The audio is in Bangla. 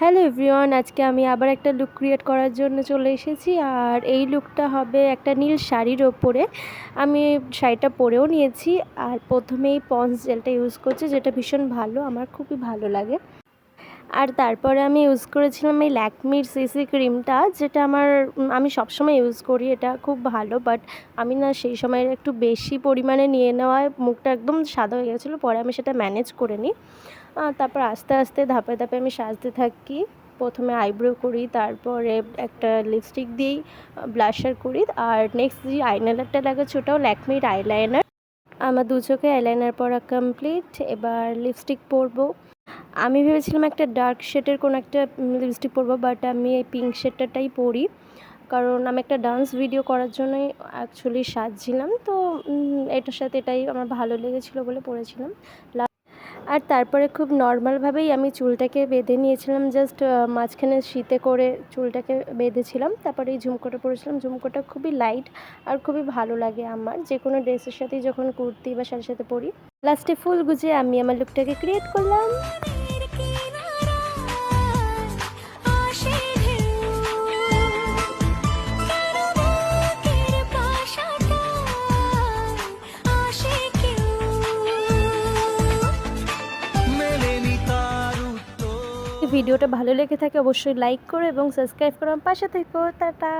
হ্যালো এভরিওয়ান, আজকে আমি আবার একটা লুক ক্রিয়েট করার জন্য চলে এসেছি। আর এই লুকটা হবে একটা নীল শাড়ির ওপরে। আমি শাড়িটা পরেও নিয়েছি। আর প্রথমেই পন্স জেলটা ইউজ করছি, যেটা ভীষণ ভালো, আমার খুবই ভালো লাগে। আর তারপরে আমি ইউজ করেছিলাম এই ল্যাকমির সিসি ক্রিমটা যেটা আমার আমি সবসময় ইউজ করি, এটা খুব ভালো বাট আমি না সেই সময় একটু বেশি পরিমাণে নিয়ে নেওয়ায় মুখটা একদম সাদা হয়ে গেছিল, পরে আমি সেটা ম্যানেজ করে নিই। তারপর আস্তে আস্তে ধাপে ধাপে আমি সাজতে থাকি। প্রথমে আইব্রো করি, তারপরে একটা লিপস্টিক দিয়েই ব্লাশার করি, আর নেক্সট যে আইলাইনারটা লাগাচ্ছি, ওটাও ল্যাকমির আইলাইনার আমার দু চোখে আইলাইনার পরা কমপ্লিট এবার লিপস্টিক পরবো। আমি ভেবেছিলাম একটা ডার্ক শেডের কোনো একটা লিপস্টিক পরবো বাট আমি এই পিঙ্ক শেডটাটাই পরি। কারণ আমি একটা ডান্স ভিডিও করার জন্যই অ্যাকচুয়ালি সাজছিলাম, তো এটার সাথে এটাই আমার ভালো লেগেছিলো বলে পড়েছিলাম। আর তারপরে খুব নর্মালভাবেই আমি চুলটাকে বেঁধে নিয়েছিলাম জাস্ট মাঝখানে শীতে করে চুলটাকে বেঁধেছিলাম। তারপরে এই ঝুমকোটা পরেছিলাম। ঝুমকোটা খুবই লাইট আর খুবই ভালো লাগে আমার। যে কোনো ড্রেসের সাথেই যখন কুর্তি বা শাড়ির সাথে পরি লাস্টে ফুল গুজে আমি আমার লুকটাকে ক্রিয়েট করলাম। ভিডিওটা ভালো লেগে থাকে অবশ্যই লাইক করো এবং সাবস্ক্রাইব করো। পাশে থেকো টাটা।